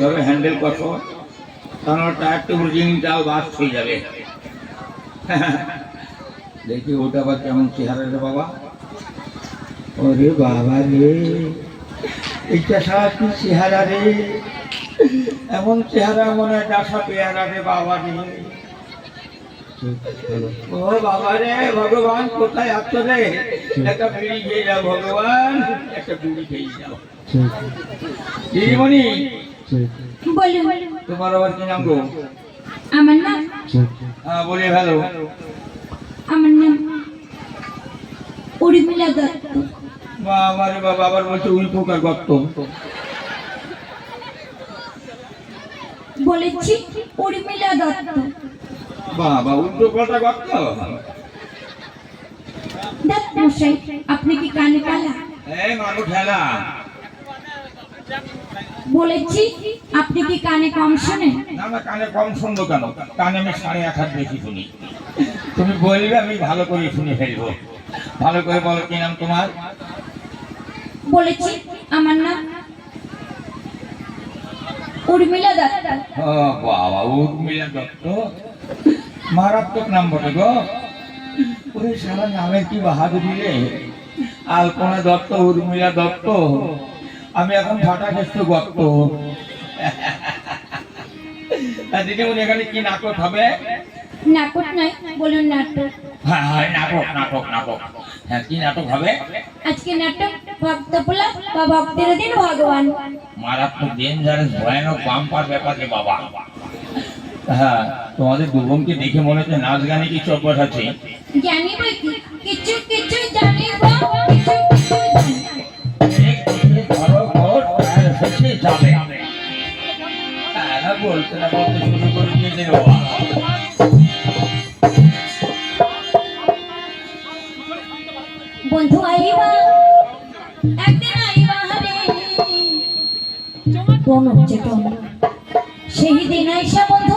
ধরে হ্যান্ডেল করো। কারণ টায়ার টেবিল জিনিসটাও বাস হয়ে যাবে। দেখি ওটা আবার কেমন চেহারা রে বাবা। ওরে বাবা রে। এইটা সারা কি চেহারা রে? এমন চেহারা মনে হয় ডাসা পেয়ারা রে বাবা রে। ও বাবা রে ভগবান কোথায় রে? একটা বিড়ি খেয়ে যাও ভগবান। একটা বিড়ি খেয়ে যাও। দিদিমণি বলুন। তোমার আবার কি নাম গো? আমার নাম? হ্যাঁ বলে ভালো আমার নাম উর্মিলা দত্ত। বাবা রে বাবা আবার বলছে উই পোকার গর্ত। বলেছি উর্মিলা দত্ত। বাবা উল্টো পাল্টা মশাই আপনি কি কানে কালা? এই বলেছি আপনি কি কানে কম শোনেন? না না কানে কম শুনব কেন? কানে আমি সাড়ে এক হাত বেশি শুনি। তুমি বলবে আমি ভালো করে শুনে ফেলব। ভালো করে বলো কি নাম তোমার? বলেছি আমার নাম উর্মিলা দত্ত। ও বাবা উর্মিলা দত্ত? মারাত্মক নাম বটে গো। ওরে সারা নামের কি বাহাদুরি রে আলপনা দত্ত উর্মিলা দত্ত। আমি এখন ফাটা খেস্ত গত্ত দিদিমণি এখানে কি নাটক হবে? নাটক নয় বলুন নাটক। হ্যাঁ হ্যাঁ নাটক নাটক নাটক। হ্যাঁ কি নাটক হবে? আজকে নাটক ভক্তপুলা বা ভক্তের দিন ভগবান। মারাত্মক ডেঞ্জারাস ভয়ানক বাম্পার ব্যাপার বাবা। হ্যাঁ তোমাদের দুবোনকে দেখে মনে হচ্ছে নাচ গানে কিছু চব্বস আছে? জানি কিছু কিছু জানি গো, কিছু কিছু জানি ধরো ভোট, আর হচ্ছে যাবে। না। বলতে না বলতে শুরু করে দিয়েছে রে বন্ধু আইবা একদিন আইবা রে কোন হচ্ছে সেই দিন আইসা বন্ধু